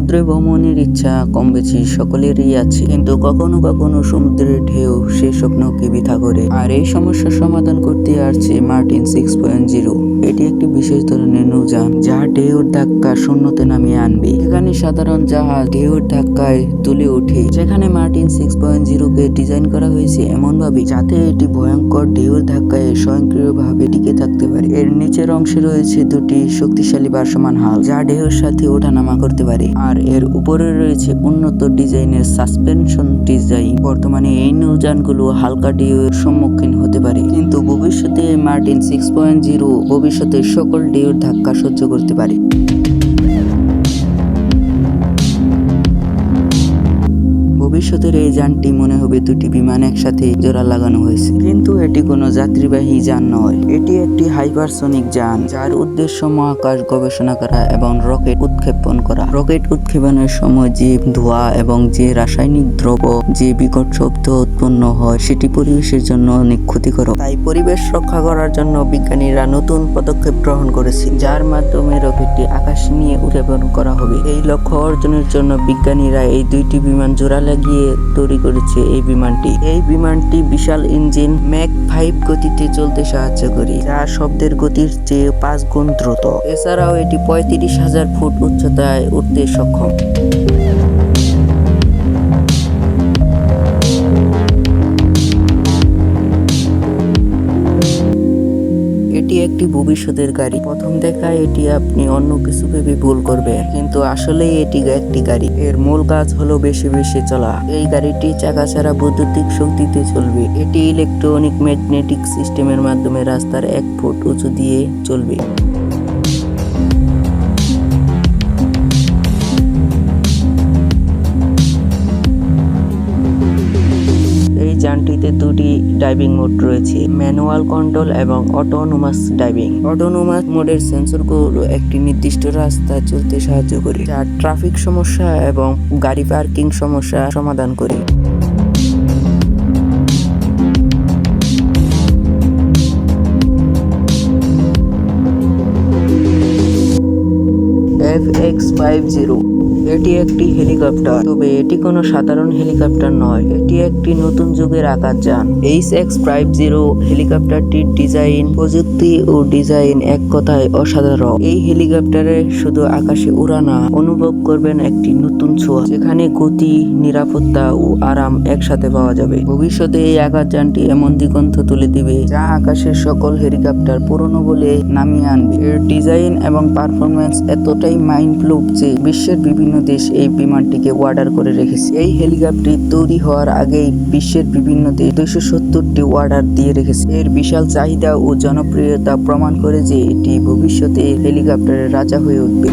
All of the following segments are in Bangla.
সমুদ্রে ভ্রমণের ইচ্ছা কম বেশি সকলেরই আছে। কিন্তু কখনো কখনো সমুদ্রের ঢেউ সেই স্বপ্নকে বৃথা করে। আর এই সমস্যার সমাধান করতে আসছে মার্টিন সিক্স পয়েন্ট জিরো। এটি একটি বিশেষ ধরনের নৌযান যা ঢেউর ধাক্কা শূন্যতে নামিয়ে আনবে। এখানে সাধারণ জাহাজ ঢেউর ধাক্কায় তুলে ওঠে, যেখানে মার্টিন সিক্স পয়েন্ট জিরোকে ডিজাইন করা হয়েছে এমনভাবে, যাতে এটি ভয়ঙ্কর ঢেউর ধাক্কায় স্বয়ংক্রিয়ভাবে টিকে থাকতে পারে। এর নিচের অংশে রয়েছে দুটি শক্তিশালী ভাসমান হাল, যা ঢেউর সাথে ওঠানামা করতে পারে। আর এর উপরে রয়েছে উন্নত ডিজাইনের সাসপেনশন ডিজাইন। বর্তমানে এই নৌযানগুলো হালকা ঢেউয়ের সম্মুখীন হতে পারে। কিন্তু ভবিষ্যতে মার্টিন সিক্স পয়েন্ট জিরো ভবিষ্যতে সকল ডিউর ধাক্কা সহ্য করতে পারে। ভবিষ্যতের এই যানটি মনে হবে দুটি বিমান একসাথে জোড়া লাগানো হয়েছে। কিন্তু এটি কোনো যাত্রীবাহী যান নয়। এটি একটি হাইপারসনিক যান, যার উদ্দেশ্য মহাকাশ গবেষণা করা এবং রকেট উৎক্ষেপণ করা। রকেট উৎক্ষেপণের সময় যে ধোঁয়া এবং যে রাসায়নিক দ্রব্য, যে বিকট শব্দ উৎপন্ন হয়, সেটি পরিবেশের জন্য অনেক ক্ষতিকর। তাই পরিবেশ রক্ষা করার জন্য বিজ্ঞানীরা নতুন পদক্ষেপ গ্রহণ করেছে, যার মাধ্যমে রকেটটি আকাশ নিয়ে উৎক্ষেপণ করা হবে। এই লক্ষ্য অর্জনের জন্য বিজ্ঞানীরা এই দুইটি বিমান জোড়া লাগিয়ে তৈরি করেছে এই বিমানটি। এই বিমানটি বিশাল ইঞ্জিন ম্যাক ফাইভ গতিতে চলতে সাহায্য করে, যা শব্দের গতির চেয়ে পাঁচ গুণ দ্রুত। এছাড়াও এটি পঁয়ত্রিশ হাজার ফুট উচ্চতায় উঠতে সক্ষম। এটি একটি ভবিষ্যতের গাড়ি। প্রথম দেখায় এটি আপনি অন্য কিছু ভেবে ভুল করবে কিন্তু আসলে এটি একটি গাড়ি। এর মূল কাজ হলো বেশি বেশি চলা। এই গাড়িটি চাকা ছাড়া বৈদ্যুতিক শক্তিতে চলবে। এটি ইলেকট্রনিক ম্যাগনেটিক সিস্টেমের মাধ্যমে রাস্তার এক ফুট উঁচু দিয়ে চলবে। যানটিতে দুটি ড্রাইভিং মোড রয়েছে ম্যানুয়াল কন্ট্রোল এবং অটোনোমাস ড্রাইভিং অটোনোমাস মোডের সেন্সর সেন্সরগুলো একটি নির্দিষ্ট রাস্তায় চলতে সাহায্য করে, যা ট্রাফিক সমস্যা এবং গাড়ি পার্কিং সমস্যা সমাধান করে। এফ এক্স ফাইভ জিরো এটি একটি হেলিকপ্টার, তবে এটি কোনো সাধারণ হেলিকপ্টার নয়। এটি একটি নতুন যুগের আকাশ যান। এইচ এক্স ফাইভ জিরো হেলিকপ্টারটির ডিজাইন, প্রযুক্তি ও ডিজাইন এক কথায় অসাধারণ। এই হেলিকপ্টারে শুধু আকাশে উড়ানা অনুভব করবেন একটি নতুন ছোঁয়া, যেখানে গতি, নিরাপত্তা ও আরাম একসাথে পাওয়া যাবে। ভবিষ্যতে এই আকাশ যানটি এমন দিগন্ত তুলে দিবে, যা আকাশের সকল হেলিকপ্টার পুরনো বলে নামিয়ে আনবে। এর ডিজাইন এবং পারফরমেন্স এতটাই মাইন্ড ব্লোক যে বিশ্বের বিভিন্ন দেশ এই বিমানটিকে অর্ডার করে রেখেছে। এই হেলিকপ্টারটি তৈরি হওয়ার আগেই বিশ্বের বিভিন্ন দেশ দুইশো সত্তরটি অর্ডার দিয়ে রেখেছে। এর বিশাল চাহিদা ও জনপ্রিয়তা প্রমাণ করে যে এটি ভবিষ্যতে হেলিকপ্টারের রাজা হয়ে উঠবে।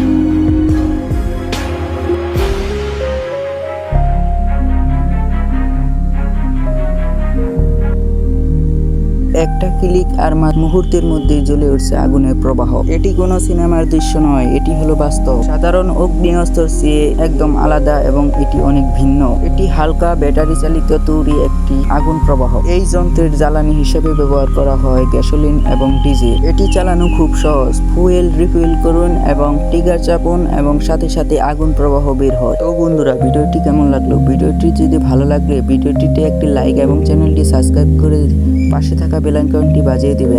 একটা ক্লিক আর মুহূর্তের মধ্যে জ্বলে উঠছে আগুনের প্রবাহ। এটি কোনো সিনেমার দৃশ্য নয়, এটি হলো বাস্তব। সাধারণ অগ্নিঅস্ত্র চেয়ে একদম আলাদা এবং এটি অনেক ভিন্ন। এটি হালকা ব্যাটারি চালিত তৈরি একটি আগুন প্রবাহ। এই যন্ত্রের জ্বালানি হিসেবে ব্যবহার করা হয় গ্যাসোলিন এবং ডিজেল। এটি চালানো খুব সহজ। ফুয়েল রিফিল করুন এবং টিগার চাপুন এবং সাথে সাথে আগুন প্রবাহ বের হয়। তো বন্ধুরা, ভিডিওটি কেমন লাগল? ভিডিওটি যদি ভালো লাগলে ভিডিওটিতে একটি লাইক এবং চ্যানেলটি সাবস্ক্রাইব করে পাশে থাকা বেল আইকনটি বাজিয়ে দিবেন